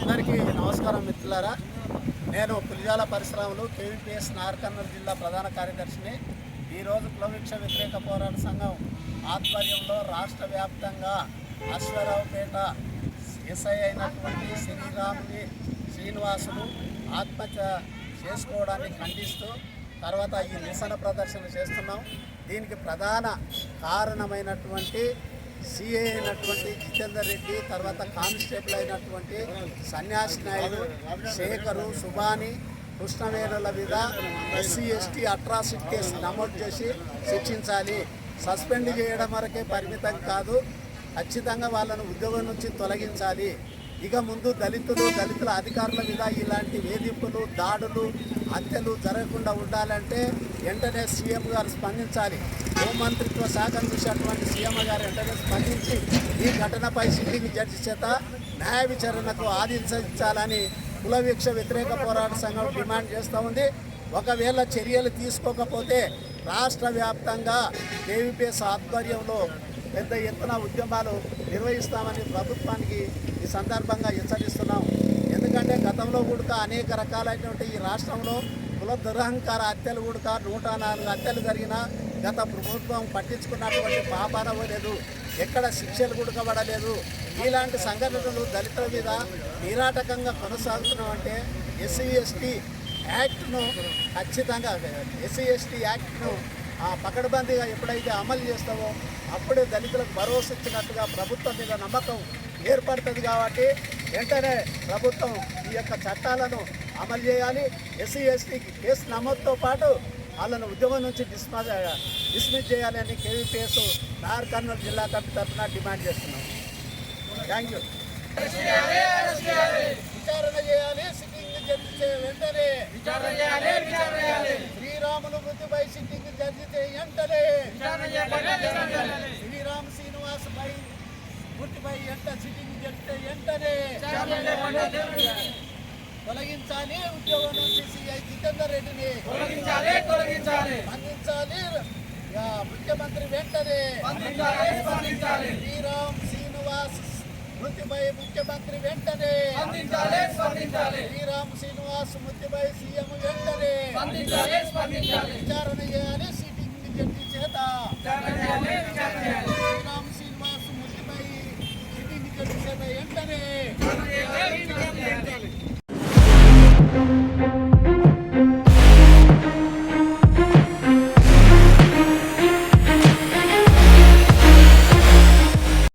అందరికీ నమస్కారం మిత్రులారా. నేను పులిజాల పరిశ్రమలు కేవీపీఎస్ నార్కర్నూలు జిల్లా ప్రధాన కార్యదర్శిని. ఈరోజు కులవృక్ష వ్యతిరేక పోరాట సంఘం ఆధ్వర్యంలో రాష్ట్ర వ్యాప్తంగా అశ్వరావుపేట ఎస్ఐ అయినటువంటి శ్రీరాముని శ్రీనివాసులు ఆత్మహత్య చేసుకోవడాన్ని ఖండిస్తూ తర్వాత ఈ నిరసన ప్రదర్శన చేస్తున్నాం. దీనికి ప్రధాన కారణమైనటువంటి సిఏ అయినటువంటి జితేందర్ రెడ్డి తర్వాత కానిస్టేబుల్ అయినటువంటి సన్యాసి నాయుడు శేఖరు సుభాని కృష్ణవేణుల మీద ఎస్సీ ఎస్టీ అట్రాసిటీ కేసు నమోదు చేసి శిక్షించాలి. సస్పెండ్ చేయడం వరకే పరిమితం కాదు. ఖచ్చితంగా వాళ్ళను ఉద్యోగం నుంచి తొలగించాలి. ఇక ముందు దళితులు దళితుల అధికారుల మీద ఇలాంటి వేధింపులు దాడులు హత్యలు జరగకుండా ఉండాలంటే వెంటనే సీఎం గారు స్పందించాలి. హోంమంత్రిత్వ శాఖ చూసేటువంటి సీఎం గారు వెంటనే స్పందించి ఈ ఘటనపై సిట్టింగ్ జడ్జి చేత న్యాయ విచారణకు ఆదేశించాలని కులవీక్ష వ్యతిరేక పోరాట సంఘం డిమాండ్ చేస్తూ ఉంది. ఒకవేళ చర్యలు తీసుకోకపోతే రాష్ట్ర వ్యాప్తంగా కేవీపీఎస్ ఆధ్వర్యంలో పెద్ద ఎత్తున ఉద్యమాలు నిర్వహిస్తామని ప్రభుత్వానికి ఈ సందర్భంగా హెచ్చరిస్తున్నాం. ఎందుకంటే గతంలో కూడా అనేక రకాలైనటువంటి ఈ రాష్ట్రంలో కుల దురహంకార హత్యలు కూడా నూట నాలుగు హత్యలు జరిగిన గత ప్రభుత్వం పట్టించుకున్నటువంటి పాపాన ఎక్కడ శిక్షలు కుడకబడలేదు. ఇలాంటి సంఘటనలు దళితుల మీద నిరాటకంగా కొనసాగుతున్నామంటే ఎస్సీ ఎస్టీ యాక్ట్ను ఖచ్చితంగా ఎస్సీ ఎస్టీ యాక్ట్ను ఆ పకడ్బందీగా ఎప్పుడైతే అమలు చేస్తావో అప్పుడే దళితులకు భరోసా ఇచ్చినట్టుగా ప్రభుత్వం మీద నమ్మకం ఏర్పడుతుంది కాబట్టి వెంటనే ప్రభుత్వం ఈ యొక్క చట్టాలను అమలు చేయాలి. ఎస్సీ ఎస్టీకి కేసు నమోదుతో పాటు వాళ్ళను ఉద్యోగం నుంచి డిస్మా డిస్మిస్ చేయాలని కేవీపీఎస్ నార్ కర్నూలు జిల్లా కమిటీ తరఫున డిమాండ్ చేస్తున్నాం. థ్యాంక్ యూ విచారణ చేయాలి. చే- వెంటనే శ్రీరాములు మృతిపై సిట్టింగ్ చే- వెంటనే శ్రీరామ్ శ్రీనివాస్ పై మృతిపై ఎంత సిట్టింగ్ చే- వెంటనే తొలగించాలి ఉద్యోగం నుంచి సిఐ జితేందర్ రెడ్డిని. యా, ముఖ్యమంత్రి వెంటనే శ్రీరామ్ శ్రీనివాస్ మృతిపై ముఖ్యమంత్రి వెంటనే స్పందించాలి స్పందించాలి శ్రీరామ్ శ్రీనివాస్ మృతిపై సీఎం వెంటనే స్పందించాలి స్పందించాలి విచారణ చేయాలి సిట్టింగ్ జడ్జి చేత